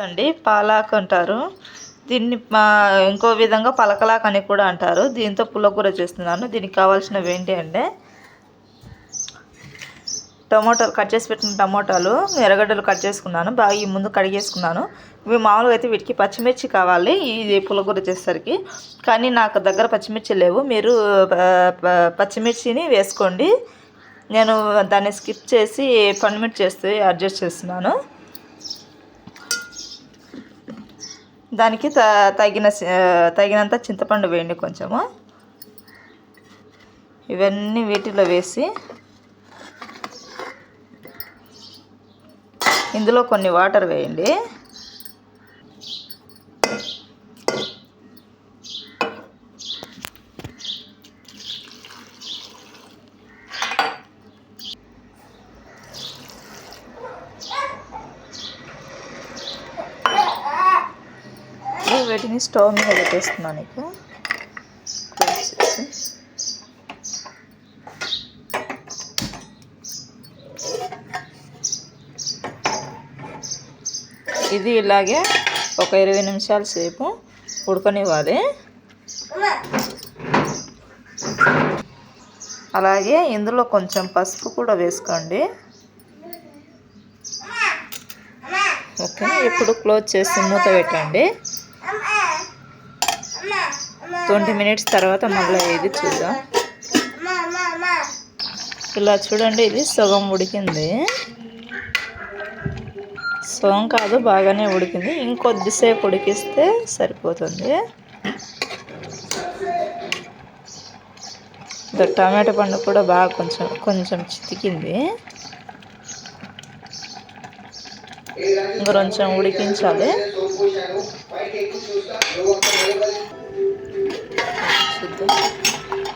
అండి పాలాక్ అంటారు. దీన్ని మా ఇంకో విధంగా పలకలాక్ అని కూడా అంటారు. దీంతో పుల్లకూర చేస్తున్నాను. దీనికి కావాల్సినవి ఏంటి అంటే టమోటాలు కట్ చేసి పెట్టిన టమోటాలు ఎర్రగడ్డలు కట్ చేసుకున్నాను. బాగా ఈ ముందు కడిగేసుకున్నాను. ఇవి మామూలుగా అయితే వీటికి పచ్చిమిర్చి కావాలి. ఇది పుల్లకూర చేసేసరికి. కానీ నాకు దగ్గర పచ్చిమిర్చి లేవు. మీరు ప- పచ్చిమిర్చిని వేసుకోండి. నేను దాన్ని స్కిప్ చేసి పండుమిర్చి చేస్తే అడ్జస్ట్ చేస్తున్నాను. దానికి త తగిన తగినంత చింతపండు వేయండి కొంచెము. ఇవన్నీ వీటిలో వేసి ఇందులో కొన్ని వాటర్ వేయండి. వీటిని స్టవ్ మీద పెట్టేస్తున్నాను నీకు. క్లోజ్ చేసి. ఇది ఇలాగే ఒక ఇరవై నిమిషాల సేపు ఉడకనివ్వాలి. అలాగే ఇందులో కొంచెం పసుపు కూడా వేసుకోండి. ఓకే ఇప్పుడు క్లోజ్ చేసి మూత పెట్టండి. ట్వంటీ మినిట్స్ తర్వాత మళ్ళీ ఇది చూద్దాం. ఇలా చూడండి ఇది సగం ఉడికింది. సగం కాదు బాగానే ఉడికింది. ఇంకొద్దిసేపు ఉడికిస్తే సరిపోతుంది. ఇంకా టమాటా పండు కూడా బాగా కొంచెం కొంచెం చితికింది. ఇంకా కొంచెం ఉడికించాలి. చూద్దాం.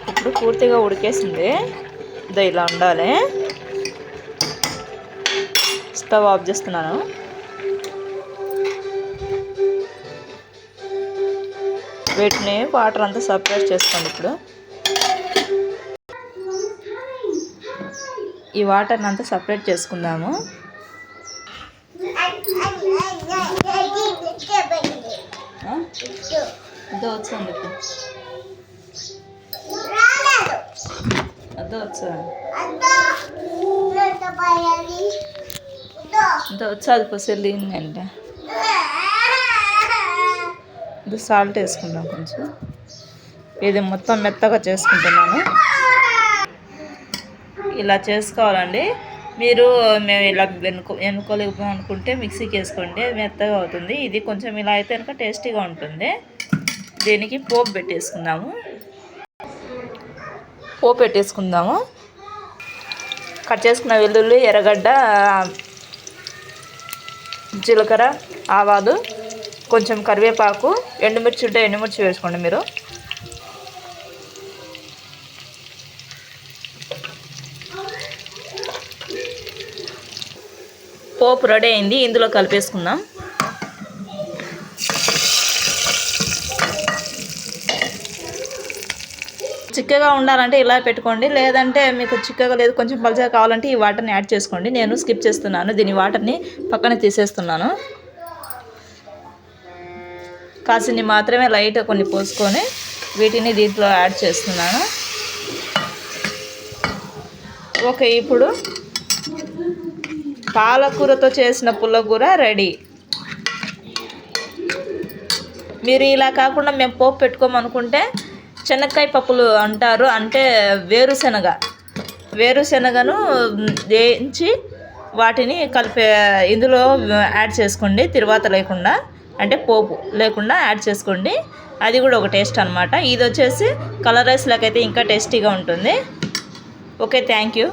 ఇప్పుడు పూర్తిగా ఉడికేసింది. ఇదో ఇలా ఉండాలి. స్టవ్ ఆఫ్ చేస్తున్నాను. వీటిని వాటర్ అంతా సపరేట్ చేసుకోండి ఇప్పుడు. ఈ వాటర్ని అంతా సపరేట్ చేసుకుందాము. ఆ? దోచండి వచ్చింది ఇప్పుడు ఇది సాల్ట్ వేసుకుందాం కొంచెం. ఇది మొత్తం మెత్తగా చేసుకుంటున్నాను. ఇలా చేసుకోవాలండి. మీరు మేము ఇలా వెనుకో వెనుకోలేకపో అనుకుంటే మిక్సీకి వేసుకోండి. మెత్తగా అవుతుంది. ఇది కొంచెం ఇలా అయితే కనుక టేస్టీగా ఉంటుంది. దీనికి పోపు పెట్టేసుకుందాము. పోపు పెట్టేసుకుందాము. కట్ చేసుకున్న వెల్లుల్లి ఎర్రగడ్డ జీలకర్ర ఆవాలు కొంచెం కరివేపాకు ఎండుమిర్చి ఉంటే ఎండుమిర్చి వేసుకోండి మీరు. పోపు రెడీ అయింది ఇందులో కలిపేసుకుందాం. చిక్కగా ఉండాలంటే ఇలా పెట్టుకోండి. లేదంటే మీకు చిక్కగా లేదు కొంచెం పలుచగా కావాలంటే ఈ వాటర్ని యాడ్ చేసుకోండి. నేను స్కిప్ చేస్తున్నాను. దీని వాటర్ని పక్కన తీసేస్తున్నాను. కాసిని మాత్రమే లైట్గా కొన్ని పోసుకొని వీటిని దీంట్లో యాడ్ చేస్తున్నాను. ఓకే ఇప్పుడు పాలకూరతో చేసిన పుల్లకూర రెడీ. మీరు ఇలా కాకుండా మేము పోపు పెట్టుకోమనుకుంటే శనక్కాయ పప్పులు అంటారు. అంటే వేరుశనగ. వేరుశనగను వేయించి వాటిని కలిపే ఇందులో యాడ్ చేసుకోండి. తిరువాత లేకుండా అంటే పోపు లేకుండా యాడ్ చేసుకోండి. అది కూడా ఒక టేస్ట్ అనమాట ఇది వచ్చేసి కలర్ రైస్ లాకైతే ఇంకా టేస్టీగా ఉంటుంది. Okay thank you.